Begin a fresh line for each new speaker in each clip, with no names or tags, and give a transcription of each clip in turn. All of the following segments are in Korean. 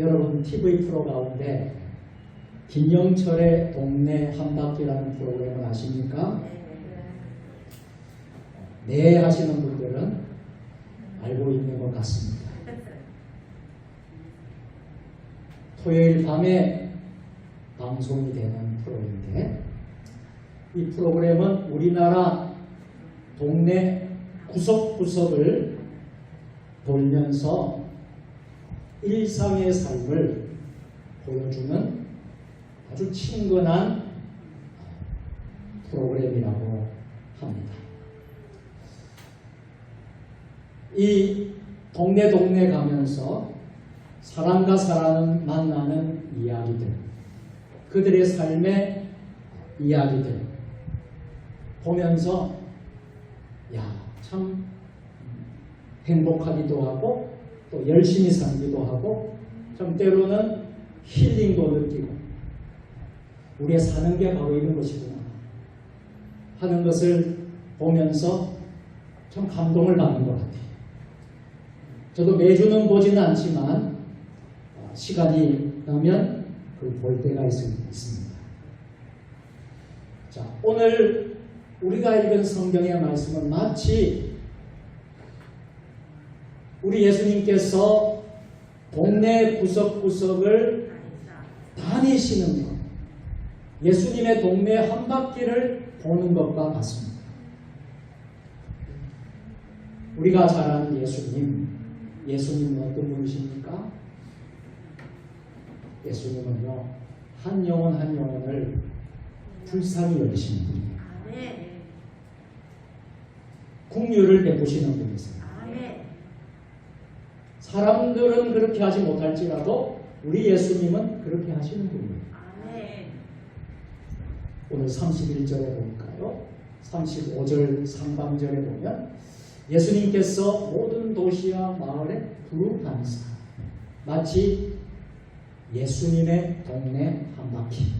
여러분 TV 프로 가운데 김영철의 동네 한바퀴라는 프로그램을 아십니까? 네 하시는 분들은 알고 있는 것 같습니다. 토요일 밤에 방송이 되는 프로인데 이 프로그램은 우리나라 동네 구석구석을 돌면서 일상의 삶을 보여주는 아주 친근한 프로그램이라고 합니다. 이 동네 동네 가면서 사람과 사람 만나는 이야기들, 그들의 삶의 이야기들 보면서 야, 참 행복하기도 하고 또 열심히 살기도 하고 좀 때로는 힐링도 느끼고 우리의 사는 게 바로 이런 것이구나 하는 것을 보면서 참 감동을 받는 것 같아요. 저도 매주는 보지는 않지만 어, 시간이 나면 그걸 볼 때가 있- 있습니다. 자, 오늘 우리가 읽은 성경의 말씀은 마치 우리 예수님께서 동네 구석구석을 다니시는 것, 예수님의 동네 한 바퀴를 보는 것과 같습니다. 우리가 잘 아는 예수님, 예수님은 어떤 분이십니까? 예수님은요, 한 영혼 한 영혼을 불쌍히 여기시는 분이에요. 국류를 베푸시는 분이세요. 사람들은 그렇게 하지 못할지라도 우리 예수님은 그렇게 하시는 분이에요. 오늘 31절에 볼까요? 35절 상반절에 보면 예수님께서 모든 도시와 마을에 두루다니사 마치 예수님의 동네 한 바퀴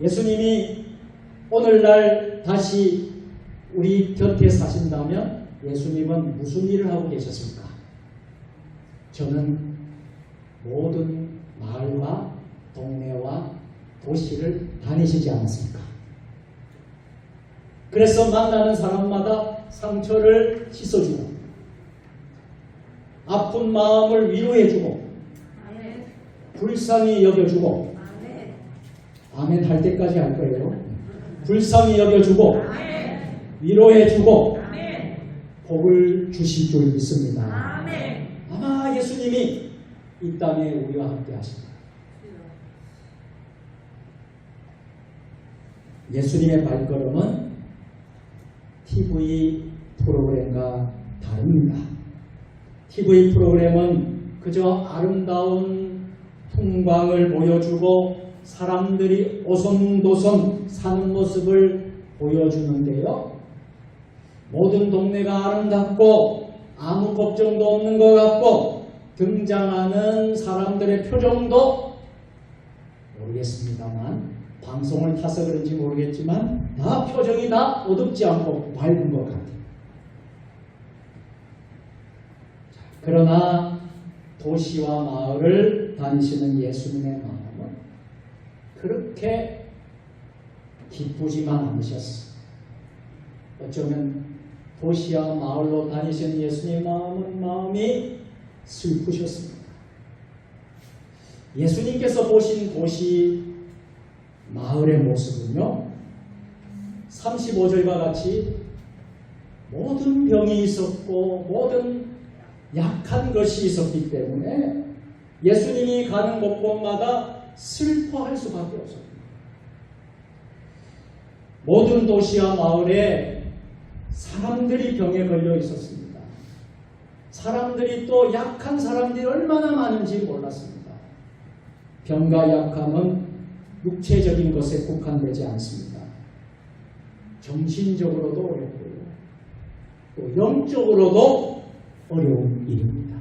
예수님이 오늘날 다시 우리 곁에 사신다면 예수님은 무슨 일을 하고 계셨을까? 저는 모든 마을과 동네와 도시를 다니시지 않았습니까? 그래서 만나는 사람마다 상처를 씻어주고 아픈 마음을 위로해주고 불쌍히 여겨주고 아멘 할 때까지 할 거예요. 불쌍히 여겨주고 위로해주고 복을 주실 줄 믿습니다. 아마 예수님이 이 땅에 우리와 함께 하십니다. 예수님의 발걸음은 TV 프로그램과 다릅니다. TV 프로그램은 그저 아름다운 풍광을 보여주고 사람들이 오손도손 사는 모습을 보여주는데요. 모든 동네가 아름답고 아무 걱정도 없는 것 같고 등장하는 사람들의 표정도 모르겠습니다만 방송을 타서 그런지 모르겠지만 다 표정이 다 어둡지 않고 밝은 것 같아요. 그러나 도시와 마을을 다니시는 예수님의 마음은 그렇게 기쁘지만 않으셨어요. 어쩌면 도시와 마을로 다니시는 예수님의 마음은 마음이 슬프셨습니다. 예수님께서 보신 도시 마을의 모습은요, 35절과 같이 모든 병이 있었고 모든 약한 것이 있었기 때문에 예수님이 가는 곳곳마다 슬퍼할 수밖에 없었습니다. 모든 도시와 마을에 사람들이 병에 걸려 있었습니다. 사람들이 또 약한 사람들이 얼마나 많은지 몰랐습니다. 병과 약함은 육체적인 것에 국한되지 않습니다. 정신적으로도 어렵고요. 또 영적으로도 어려운 일입니다.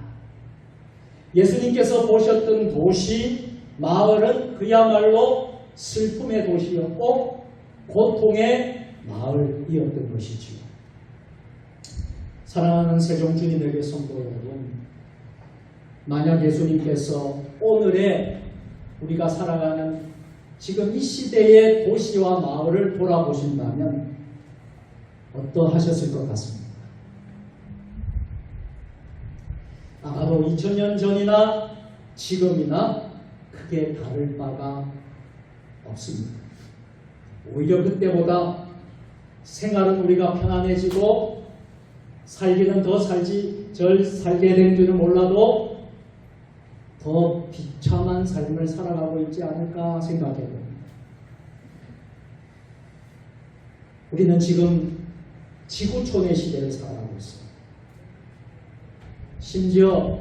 예수님께서 보셨던 도시, 마을은 그야말로 슬픔의 도시였고 고통의 마을이었던 것이지요. 사랑하는 세종주님에게 성도 여러분, 만약 예수님께서 오늘의 우리가 살아가는 지금 이 시대의 도시와 마을을 돌아보신다면 어떠하셨을 것 같습니까? 아마도 2000년 전이나 지금이나 크게 다를 바가 없습니다. 오히려 그때보다 생활은 우리가 편안해지고 살기는 더 살지 절 살게 된 줄은 몰라도 더 비참한 삶을 살아가고 있지 않을까 생각해 봅니다. 우리는 지금 지구촌의 시대를 살아가고 있습니다. 심지어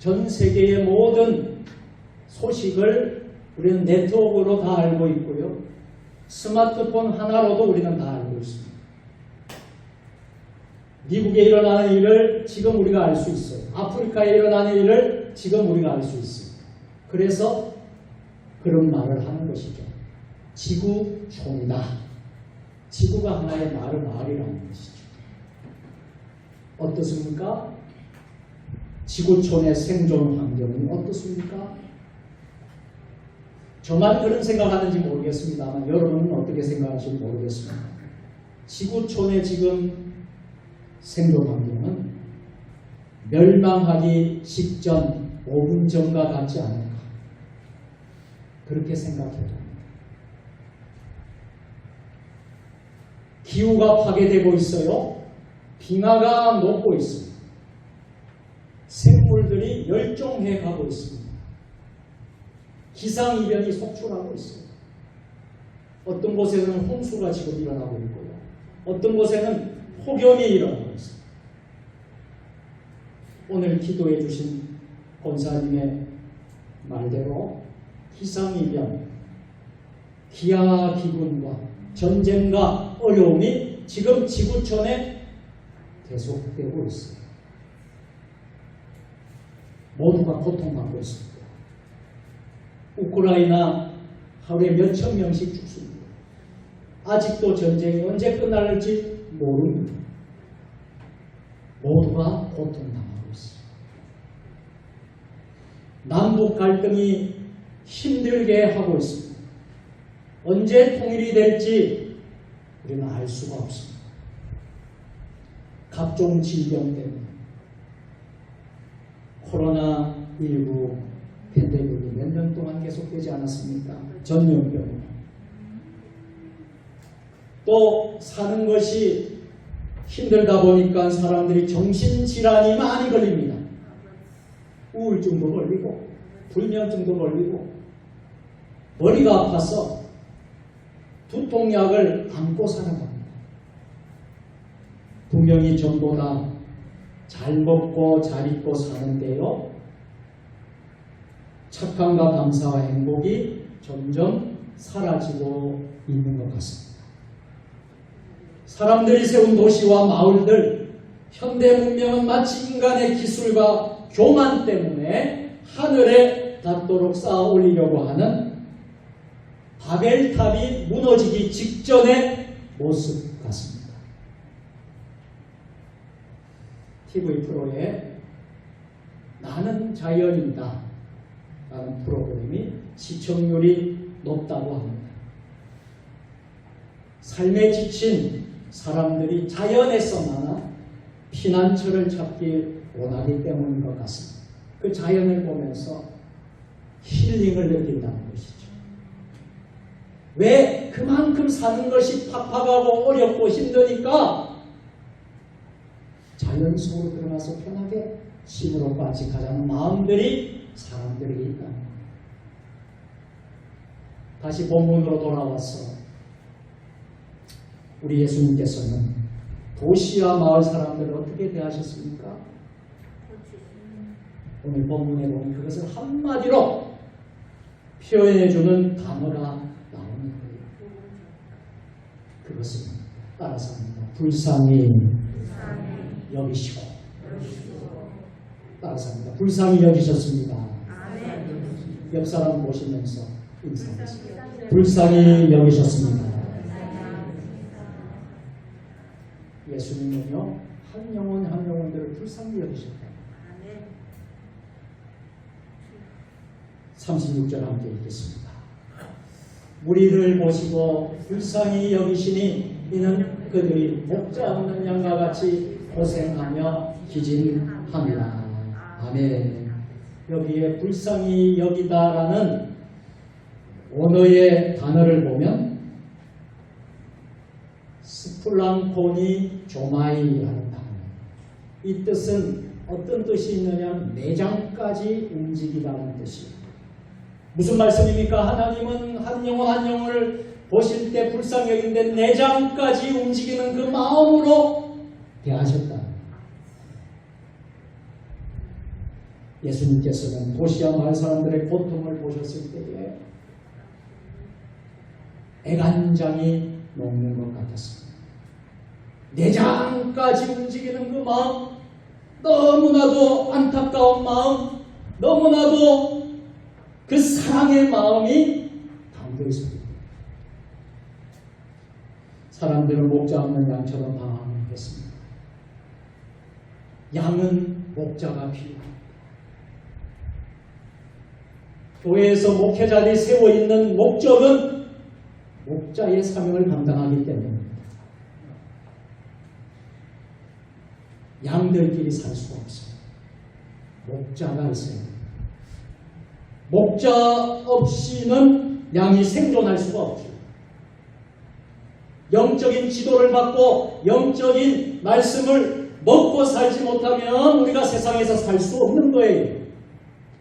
전 세계의 모든 소식을 우리는 네트워크로 다 알고 있고요. 스마트폰 하나로도 우리는 다 알고 있습니다. 미국에 일어나는 일을 지금 우리가 알 수 있어요. 아프리카에 일어나는 일을 지금 우리가 알 수 있습니다. 그래서 그런 말을 하는 것이죠. 지구촌이다. 지구가 하나의 마을 마을이라는 것이죠. 어떻습니까? 지구촌의 생존 환경이 어떻습니까? 저만 그런 생각하는지 모르겠습니다만 여러분은 어떻게 생각하실지 모르겠습니다. 지구촌의 지금 생존 환경은 멸망하기 직전 5분 전과 같지 않을까 그렇게 생각해요. 기후가 파괴되고 있어요. 빙하가 녹고 있습니다. 생물들이 멸종해 가고 있습니다. 기상이변이 속출하고 있어요. 어떤 곳에는 홍수가 지금 일어나고 있고요. 어떤 곳에는 폭염이 일어나고 있습니다. 오늘 기도해 주신 권사님의 말대로 기상이변, 기아 기근과 전쟁과 어려움이 지금 지구촌에 계속되고 있어요. 모두가 고통받고 있습니다. 우크라이나 하루에 몇천 명씩 죽습니다. 아직도 전쟁이 언제 끝날지 모릅니다. 모두가 고통당하고 있습니다. 남북 갈등이 힘들게 하고 있습니다. 언제 통일이 될지 우리는 알 수가 없습니다. 각종 질병 때문에 코로나19 팬데믹이 몇 년 동안 계속되지 않았습니까? 전염병. 또 사는 것이 힘들다 보니까 사람들이 정신질환이 많이 걸립니다. 우울증도 걸리고 불면증도 걸리고 머리가 아파서 두통약을 안고 살아갑니다. 분명히 전보다 잘 먹고 잘 입고 사는데요. 착함과 감사와 행복이 점점 사라지고 있는 것 같습니다. 사람들이 세운 도시와 마을들, 현대 문명은 마치 인간의 기술과 교만 때문에 하늘에 닿도록 쌓아 올리려고 하는 바벨탑이 무너지기 직전의 모습 같습니다. TV 프로에 나는 자연이다 라는 프로그램이 시청률이 높다고 합니다. 삶에 지친 사람들이 자연에서만 피난처를 찾기 원하기 때문인 것 같습니다. 그 자연을 보면서 힐링을 느낀다는 것이죠. 왜 그만큼 사는 것이 팍팍하고 어렵고 힘드니까 자연 속으로 들어가서 편하게 심으로 빠직하자는 마음들이 사람들에게 있다. 다시 본문으로 돌아와서 우리 예수님께서는 도시와 마을 사람들을 어떻게 대하셨습니까? 오늘 본문에 보면 그것을 한마디로 표현해주는 단어가 나오는 거예요. 그것은 따라서 합니다. 불쌍히 여기시고 따라서 합니다. 불쌍히 여기셨습니다. 옆 사람 보시면서 인사하겠습니다. 불쌍히 여기셨습니다. 예수님은요 한 영혼 한 영혼들을 불쌍히 여기셨다. 36절 함께 읽겠습니다. 무리를 보시고 불쌍히 여기시니 이는 그들이 목자 없는 양과 같이 고생하며 기진합니다. 아멘. 여기에 불쌍히 여기다라는 언어의 단어를 보면 스플랑코니 조마이라는 단어. 이 뜻은 어떤 뜻이 있느냐? 내장까지 움직이라는 뜻이에요. 무슨 말씀입니까? 하나님은 한 영혼 한 영혼을 보실 때 불쌍히 여긴데 내장까지 움직이는 그 마음으로 대하셨다. 예수님께서는 도시와 마을 사람들의 고통을 보셨을 때에 애간장이 녹는 것 같았습니다. 내장까지 움직이는 그 마음, 너무나도 안타까운 마음, 너무나도 그 사랑의 마음이 담겨 있습니다. 사람들은 목자 없는 양처럼 방황했습니다. 양은 목자가 필요합니다. 교회에서 목회자들이 세워 있는 목적은 목자의 사명을 감당하기 때문입니다. 양들끼리 살 수가 없어요. 목자가 있어야 돼요. 목자 없이는 양이 생존할 수가 없죠. 영적인 지도를 받고 영적인 말씀을 먹고 살지 못하면 우리가 세상에서 살 수 없는 거예요.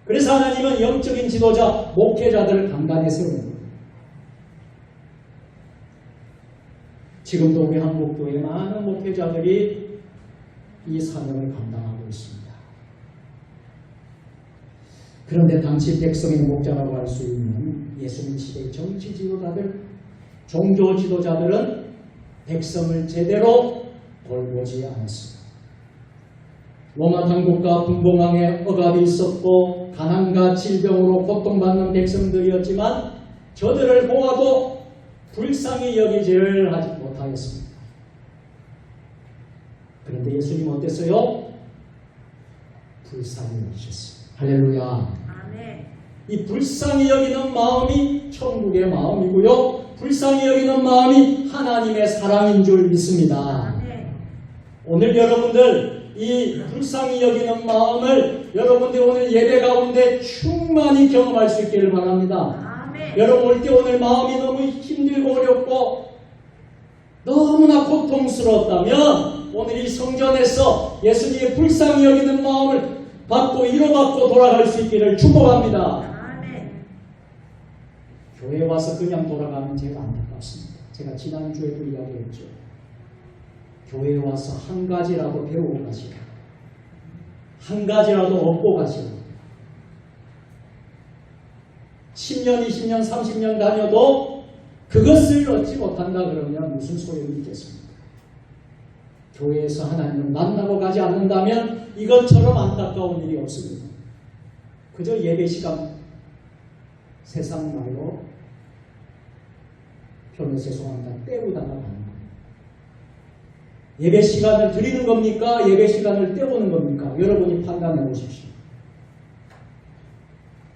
그래서 하나님은 영적인 지도자, 목회자들을 강단에 세우는 거예요. 지금도 우리 한국교회 많은 목회자들이 이 사명을 감당하고 있습니다. 그런데 당시 백성의 목자라고 할 수 있는 예수님 시대의 정치 지도자들, 종교 지도자들은 백성을 제대로 돌보지 않았습니다. 로마 당국과 분봉왕의 억압이 있었고 가난과 질병으로 고통받는 백성들이었지만 저들을 보아도 불쌍히 여기지를 하지 못하였습니다. 그런데 예수님 어땠어요? 불쌍히 여기셨어요. 할렐루야.
아멘.
이 불쌍히 여기는 마음이 천국의 마음이고요. 불쌍히 여기는 마음이 하나님의 사랑인 줄 믿습니다.
아멘.
오늘 여러분들 이 불쌍히 여기는 마음을 여러분들 오늘 예배 가운데 충만히 경험할 수 있기를 바랍니다.
아멘.
여러분 올 때 오늘 마음이 너무 힘들고 어렵고 너무나 고통스러웠다면 오늘 이 성전에서 예수님의 불쌍히 여기는 마음을 받고 이뤄받고 돌아갈 수 있기를 축복합니다. 교회 와서 그냥 돌아가면 제가 안타깝습니다. 제가 지난주에도 이야기했죠. 교회에 와서 한 가지라도 배우고 가시라. 한 가지라도 얻고 가시라. 10년, 20년, 30년 다녀도 그것을 얻지 못한다 그러면 무슨 소용이 있겠습니까? 교회에서 하나님을 만나고 가지 않는다면 이것처럼 안타까운 일이 없습니다. 그저 예배 시간 세상 말로 표현 죄송합니다. 때우다가 가는 거예요. 예배 시간을 드리는 겁니까? 예배 시간을 때우는 겁니까? 여러분이 판단해 보십시오.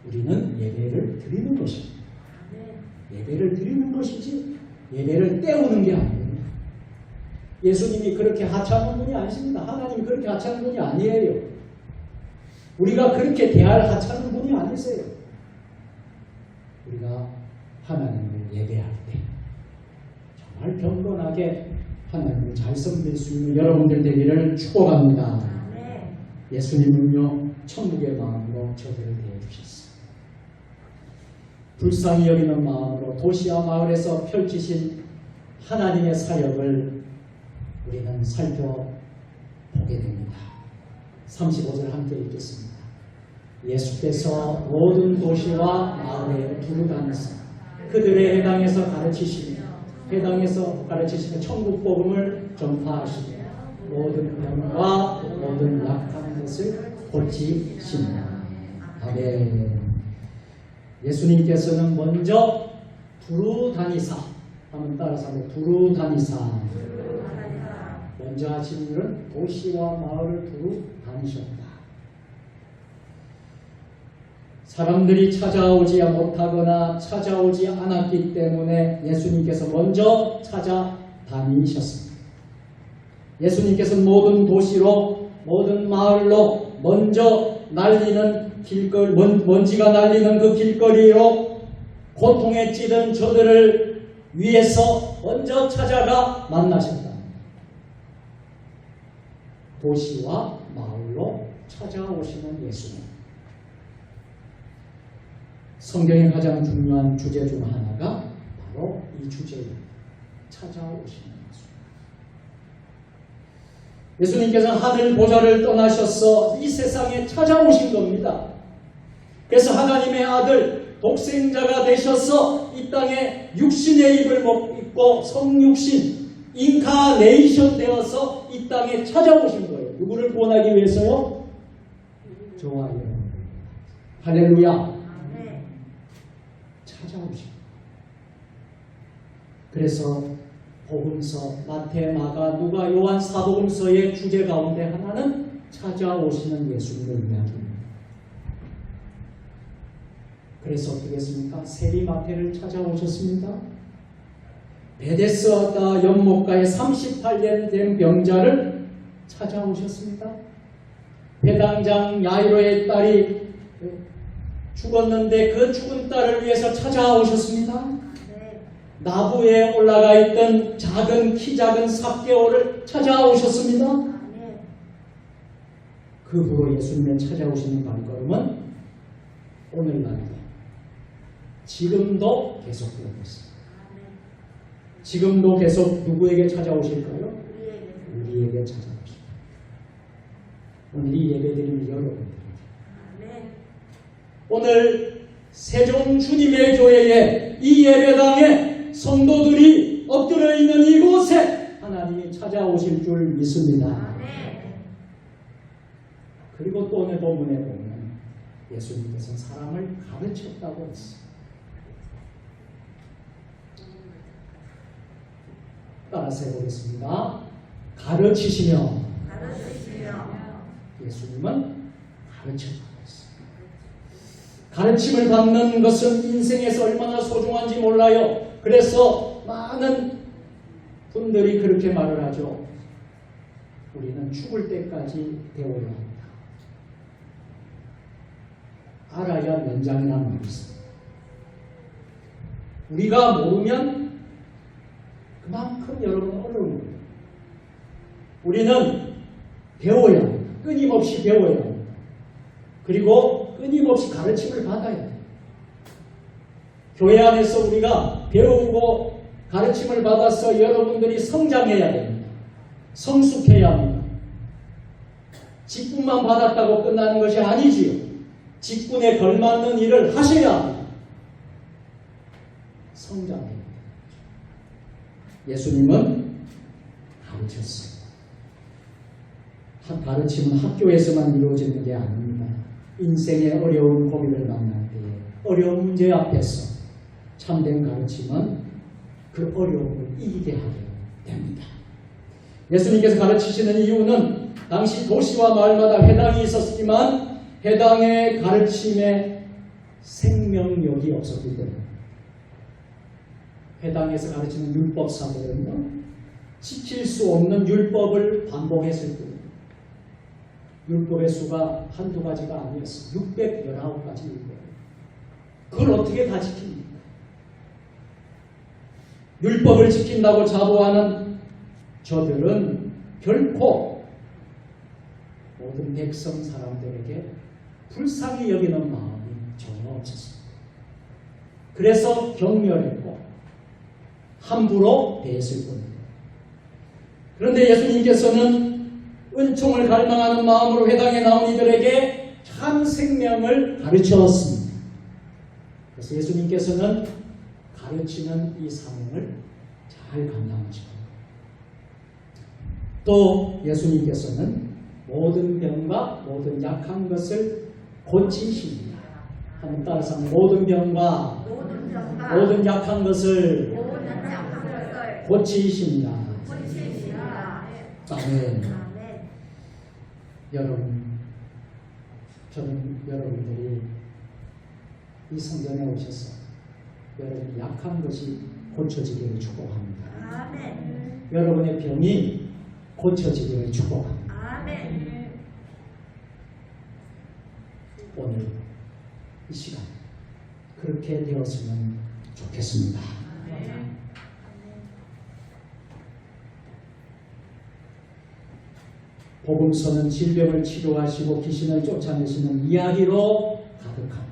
우리는 예배를 드리는 것입니다. 예배를 드리는 것이지 예배를 때우는 게 아니에요. 예수님이 그렇게 하찮은 분이 아니십니다. 하나님이 그렇게 하찮은 분이 아니에요. 우리가 그렇게 대할 하찮은 분이 아니세요. 우리가 하나님을 예배할 때 정말 경건하게 하나님을 잘 섬길 수 있는 여러분들 되기를 축복합니다. 예수님은요 천국의 마음으로 저들을 대해주셨어요. 불쌍히 여기는 마음으로 도시와 마을에서 펼치신 하나님의 사역을 우리는 살펴보게 됩니다. 35절 함께 읽겠습니다. 예수께서 모든 도시와 마을에 두루 다니사 그들의 해당에서 가르치시며 해당에서 가르치시며 천국 복음을 전파하시며 모든 병과 모든 약한 것을 고치십니다. 아멘. 예수님께서는 먼저 두루 다니사 한번 따라서 한번 두루 다니사 먼저 하신 일은 도시와 마을을 두루 다니셨다. 사람들이 찾아오지 못하거나 찾아오지 않았기 때문에 예수님께서 먼저 찾아다니셨습니다. 예수님께서 모든 도시로 모든 마을로 먼저 날리는 길거리 먼, 먼지가 날리는 그 길거리로 고통에 찌든 저들을 위해서 먼저 찾아가 만나셨다. 도시와 마을로 찾아오시는 예수님. 성경의 가장 중요한 주제 중 하나가 바로 이 주제입니다. 찾아오시는 예수. 예수님께서는 하늘 보좌를 떠나셔서 이 세상에 찾아오신 겁니다. 그래서 하나님의 아들 독생자가 되셔서 이 땅에 육신의 입을 입고 성육신 인카네이션 되어서 이 땅에 찾아오신 거예요. 누구를 구원하기 위해서요? 여러분. 할렐루야.
아멘.
찾아오신. 그래서 복음서 마태, 마가, 누가, 요한 사복음서의 주제 가운데 하나는 찾아오시는 예수님의 이야기입니다. 그래서 어떻게 했습니까? 세리 마태를 찾아오셨습니다. 베데스다 연못가에 38년 된 병자를 찾아오셨습니다. 배당장 야이로의 딸이 죽었는데 그 죽은 딸을 위해서 찾아오셨습니다.
네.
나무에 올라가 있던 작은 키 작은 삽개오를 찾아오셨습니다. 그 후로 예수님의 찾아오시는 발걸음은 오늘날도 지금도 계속되고 있습니다.
아멘.
지금도 계속 누구에게 찾아오실까요?
우리에게
우리에게 찾아 오늘 이 예배드리는 여러분들
아멘.
오늘 세종 주님의 교회에 이 예배당에 성도들이 엎드려 있는 이곳에 하나님이 찾아오실 줄 믿습니다. 그리고 또 오늘 본문에 보면 예수님께서 사람을 가르쳤다고 했어요. 따라서 해보겠습니다. 가르치시며
가르치시며
예수님은 가르쳤다고 했어요. 가르침을 받는 것은 인생에서 얼마나 소중한지 몰라요. 그래서 많은 분들이 그렇게 말을 하죠. 우리는 죽을 때까지 배워야 한다. 알아야 면장이란 말이 있습니다. 우리가 모르면 그만큼 여러분 어려운 거예요. 우리는 배워야 합니다. 끊임없이 배워야 합니다. 그리고 끊임없이 가르침을 받아야 돼요. 교회 안에서 우리가 배우고 가르침을 받아서 여러분들이 성장해야 됩니다. 성숙해야 합니다. 직분만 받았다고 끝나는 것이 아니지요. 직분에 걸맞는 일을 하셔야 합니다. 성장해야 됩니다. 예수님은 가르쳤어요. 학- 가르침은 학교에서만 이루어지는 게 아닙니다. 인생의 어려운 고민을 만날 때에 어려운 문제 앞에서 참된 가르침은 그 어려움을 이기게 하게 됩니다. 예수님께서 가르치시는 이유는 당시 도시와 마을마다 회당이 있었지만 회당의 가르침에 생명력이 없었기 때문에 회당에서 가르치는 율법사들은요 지킬 수 없는 율법을 반복했을 뿐입니다. 율법의 수가 한두 가지가 아니었어요. 619가지 율법. 그걸 어떻게 다 지킵니까? 율법을 지킨다고 자부하는 저들은 결코 모든 백성 사람들에게 불쌍히 여기는 마음이 전혀 없었습니다. 그래서 경멸했고 함부로 대했을 뿐입니다. 그런데 예수님께서는 은총을 갈망하는 마음으로 회당에 나온 이들에게 참 생명을 가르쳤습니다. 그래서 예수님께서는 가르치는 이 사명을 잘 감당하시고 또 예수님께서는 모든 병과 모든 약한 것을 고치십니다. 한번 따라서 모든 병과
모든 병과
모든 약한 것을
모든
고치십니다. 아멘.
아멘.
여러분, 저는 여러분들이 이 성전에 오셔서 여러분이 약한 것이 고쳐지기를 축복합니다.
아멘.
여러분의 병이 고쳐지기를 축복합니다.
아멘.
오늘 이 시간 그렇게 되었으면 좋겠습니다.
아멘.
복음서는 질병을 치료하시고 귀신을 쫓아내시는 이야기로 가득합니다.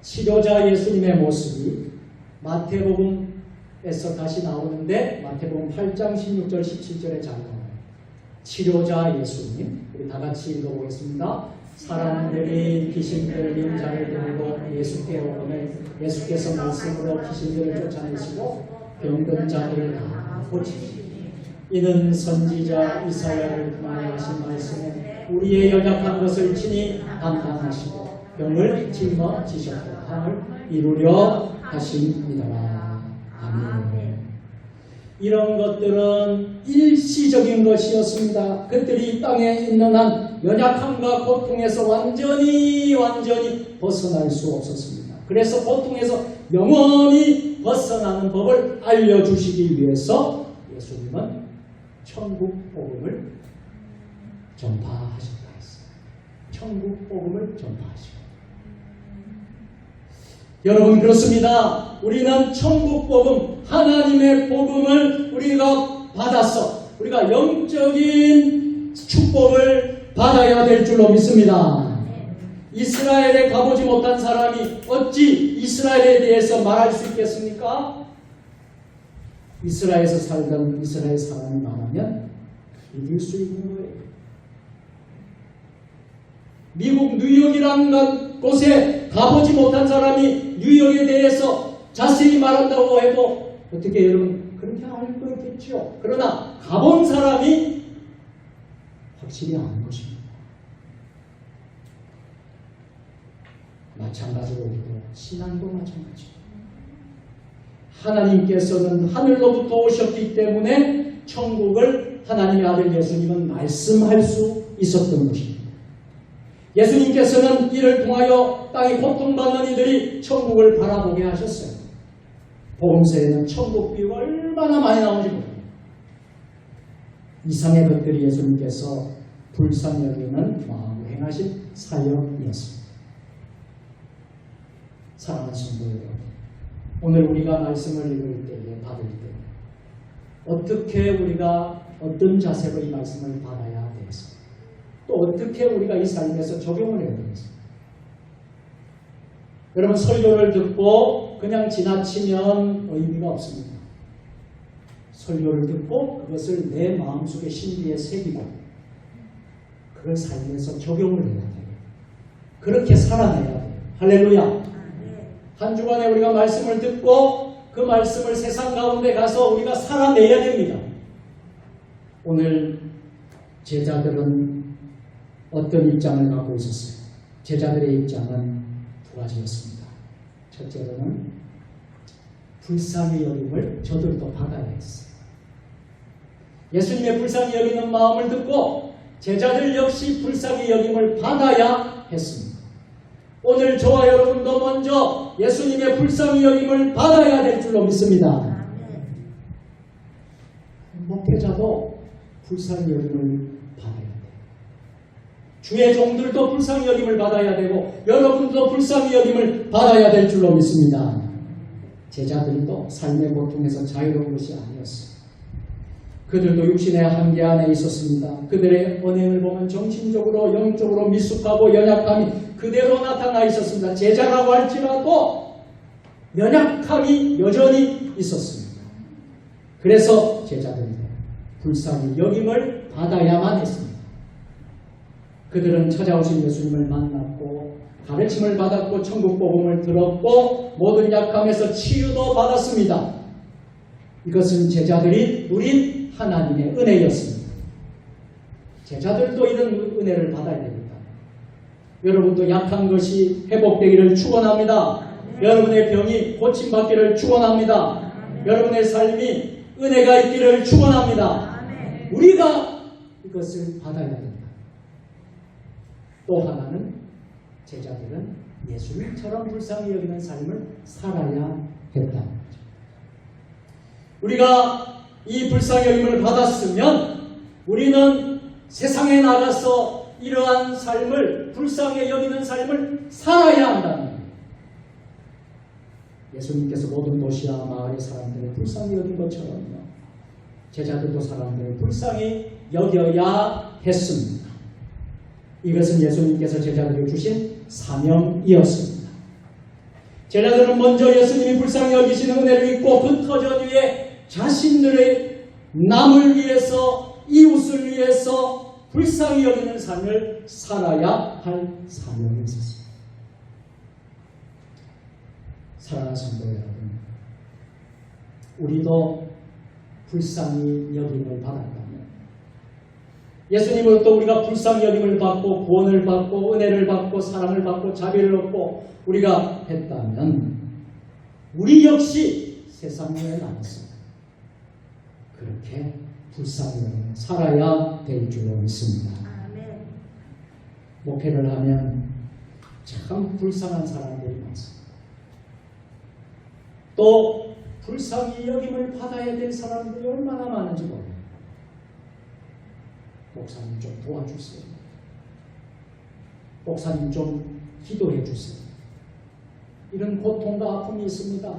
치료자 예수님의 모습이 마태복음에서 다시 나오는데 마태복음 8장 16절 17절에 잘 나와요. 치료자 예수님 우리 다 같이 읽어보겠습니다. 사람들이 귀신들 인자를 들고 예수께 오면 예수께서 말씀으로 귀신들을 쫓아내시고 병든 자들을 다 고치시고 이는 선지자 이사야를 통하여 하신 말씀에 우리의 연약한 것을 친히 담당하시고 병을 짊어지셨고 함을 이루려 하십니다. 아멘. 이런 것들은 일시적인 것이었습니다. 그들이 이 땅에 있는 한 연약함과 고통에서 완전히 완전히 벗어날 수 없었습니다. 그래서 고통에서 영원히 벗어나는 법을 알려주시기 위해서 예수님은 천국 복음을 전파하셨다 했어요. 천국 복음을 전파하시고. 여러분 그렇습니다. 우리는 천국 복음, 하나님의 복음을 우리가 받았어. 우리가 영적인 축복을 받아야 될 줄로 믿습니다. 이스라엘에 가보지 못한 사람이 어찌 이스라엘에 대해서 말할 수 있겠습니까? 이스라엘에서 살던 이스라엘 사람이 말하면 믿을 수 있는 거예요. 미국 뉴욕이라는 곳에 가보지 못한 사람이 뉴욕에 대해서 자세히 말한다고 해도 어떻게 여러분 그렇게 알고 있겠죠. 그러나 가본 사람이 확실히 아는 것입니다. 마찬가지로 우리도 신앙도 마찬가지입니다. 하나님께서는 하늘로부터 오셨기 때문에 천국을 하나님의 아들 예수님은 말씀할 수 있었던 것입니다. 예수님께서는 이를 통하여 땅에 고통받는 이들이 천국을 바라보게 하셨어요. 복음서에는 천국 비유가 얼마나 많이 나오는지 모릅니다. 이상의 것들이 예수님께서 불쌍히 여기는 마음으로 행하신 사역이었습니다. 사랑하는 성도 여러분, 오늘 우리가 말씀을 읽을 때에 받을 때 어떻게 우리가 어떤 자세로 이 말씀을 받아야 되겠습니까? 또 어떻게 우리가 이 삶에서 적용을 해야 되겠습니까? 여러분 설교를 듣고 그냥 지나치면 의미가 없습니다. 설교를 듣고 그것을 내 마음속에 신비에 새기고 그걸 삶에서 적용을 해야 돼요. 그렇게 살아내야 돼요. 할렐루야. 한 주간에 우리가 말씀을 듣고 그 말씀을 세상 가운데 가서 우리가 살아내야 됩니다. 오늘 제자들은 어떤 입장을 갖고 있었어요? 제자들의 입장은 두 가지였습니다. 첫째로는 불쌍히 여김을 저들도 받아야 했어요. 예수님의 불쌍히 여기는 마음을 듣고 제자들 역시 불쌍히 여김을 받아야 했습니다. 오늘 저와 여러분도 먼저 예수님의 불쌍히 여김을 받아야 될 줄로 믿습니다. 목회자도 불쌍히 여김을 받아야 돼요. 주의 종들도 불쌍히 여김을 받아야 되고 여러분도 불쌍히 여김을 받아야 될 줄로 믿습니다. 제자들도 삶의 고통에서 자유로운 것이 아니었어요. 그들도 육신의 한계 안에 있었습니다. 그들의 언행을 보면 정신적으로 영적으로 미숙하고 연약함이 그대로 나타나 있었습니다. 제자라고 할지라도 연약함이 여전히 있었습니다. 그래서 제자들도 불쌍히 여김을 받아야만 했습니다. 그들은 찾아오신 예수님을 만났고 가르침을 받았고 천국 복음을 들었고 모든 약함에서 치유도 받았습니다. 이것은 제자들이 누린 하나님의 은혜였습니다. 제자들도 이런 은혜를 받아야 됩니다. 여러분도 약한 것이 회복되기를 축원합니다. 여러분의 병이 고침받기를 축원합니다. 여러분의 삶이 은혜가 있기를 축원합니다. 우리가 이것을 받아야 된다. 또 하나는 제자들은 예수님처럼 불쌍히 여기는 삶을 살아야 거죠. 우리가 이 불쌍히 여김을 받았으면 우리는 세상에 나가서 이러한 삶을 불쌍히 여기는 삶을 살아야 한다는 거예요. 예수님께서 모든 도시와 마을의 사람들을 불쌍히 여긴 것처럼요. 제자들도 사람들을 불쌍히 여겨야 했습니다. 이것은 예수님께서 제자들에게 주신 사명이었습니다. 제자들은 먼저 예수님이 불쌍히 여기시는 은혜를 잊고 그 터전 위에 자신들의 남을 위해서 이웃을 위해서 불쌍히 여기는 삶을 살아야 할 사명이 있었습니다. 사랑하는 성도 여러분, 우리도 불쌍히 여김을 받았다면 예수님으로부터 우리가 불쌍히 여김을 받고 구원을 받고 은혜를 받고 사랑을 받고 자비를 얻고 우리가 했다면 우리 역시 세상 위에 나가서 그렇게 불쌍히 살아야 될 줄로 믿습니다. 목회를 하면 참 불쌍한 사람들이 많습니다. 또 불쌍히 여김을 받아야 될 사람들이 얼마나 많은지 몰라요. 목사님 좀 도와주세요. 목사님 좀 기도해 주세요. 이런 고통과 아픔이 있습니다.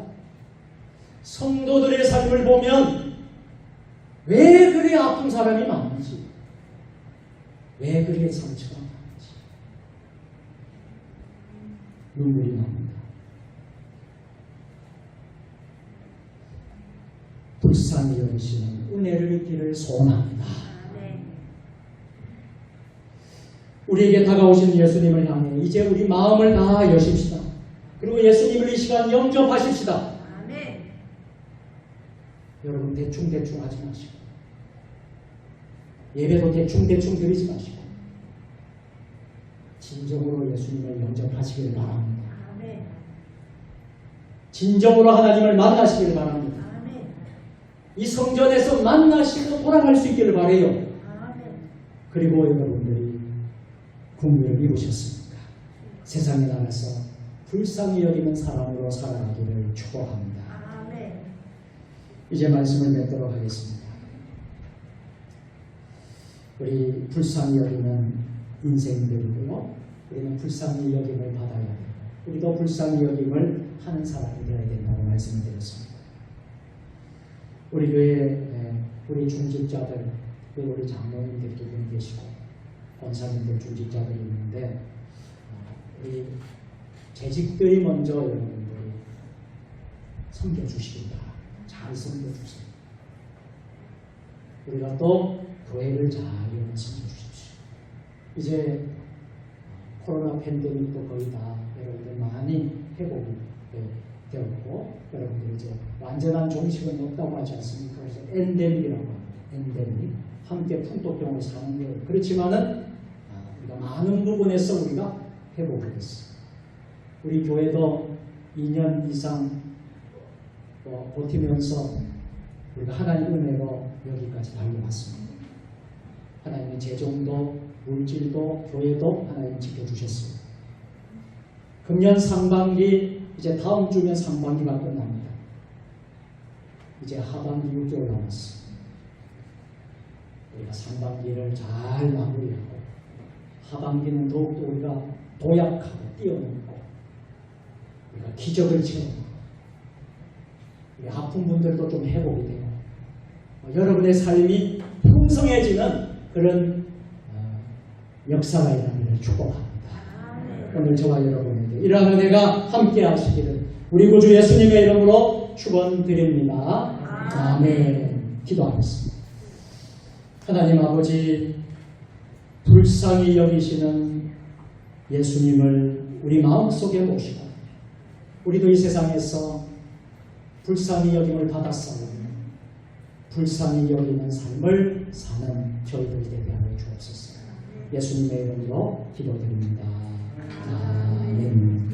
성도들의 삶을 보면 왜 그리 아픈 사람이 많은지, 왜 그리 상처가 많은지 눈물이 납니다. 불쌍히 여기시는 은혜를 입기를 소원합니다. 우리에게 다가오신 예수님을 향해 이제 우리 마음을 다 여십시다. 그리고 예수님을 이 시간 영접하십시다. 여러분 대충대충 하지 마시고 예배도 대충대충 드리지 마시고 진정으로 예수님을 영접하시길 바랍니다. 진정으로 하나님을 만나시길 바랍니다. 이 성전에서 만나시고 돌아갈 수 있기를 바래요. 그리고 여러분들이 국민을 이루셨습니까? 세상에 나가서 불쌍히 여기는 사람으로 살아가기를 축복합니다. 이제 말씀을 맺도록 하겠습니다. 우리 불쌍히 여기는 인생들이고요. 우리는 불쌍히 여김을 받아야 돼요. 우리도 불쌍히 여김을 하는 사람이 되어야 된다고 말씀을 드렸습니다. 우리 교회 에, 우리 중직자들 그리고 우리 장로님들 두분 계시고 권사님들 중직자들이 있는데 어, 우리 재직들이 먼저 여러분들이 섬겨주시기 바랍니다. 잘 섬겨주세요. 우리가 또 교회를 잘 섬겨주십시오. 이제 코로나 팬데믹도 거의 다 여러분들 많이 회복이 네, 되었고 여러분들 이제 완전한 종식은 없다고 하지 않습니까? 그래서 엔데믹이라고 합니다. 엔데믹 함께 풍토병을 사는 게 그렇지만은 아, 우리가 많은 부분에서 우리가 회복이 됐어요. 우리 교회도 2년 이상 어, 버티면서 우리가 하나님 은혜로 여기까지 달려왔습니다. 하나님의 재정도 물질도 교회도 하나님 지켜주셨어요. 금년 상반기 이제 다음 주면 상반기가 끝납니다. 이제 하반기 6개월 남았어. 우리가 상반기를 잘 마무리하고 하반기는 더욱더 우리가 도약하고 뛰어넘고 우리가 기적을 체험하고 아픈 분들도 좀 회복이 되고 어, 여러분의 삶이 풍성해지는 그런 어, 역사가 일어나기를 축복합니다.
아멘.
오늘 저와 여러분에게 이러한 은혜가 함께 하시기를 우리 구주 예수님의 이름으로 축원드립니다. 아멘. 기도하겠습니다. 하나님 아버지 불쌍히 여기시는 예수님을 우리 마음속에 모시고 우리도 이 세상에서 불쌍히 여김을 받았사오니 불쌍히 여기는 삶을 사는 저희들 되게 하여 주옵소서. 예수님의 이름으로 기도드립니다. 아멘.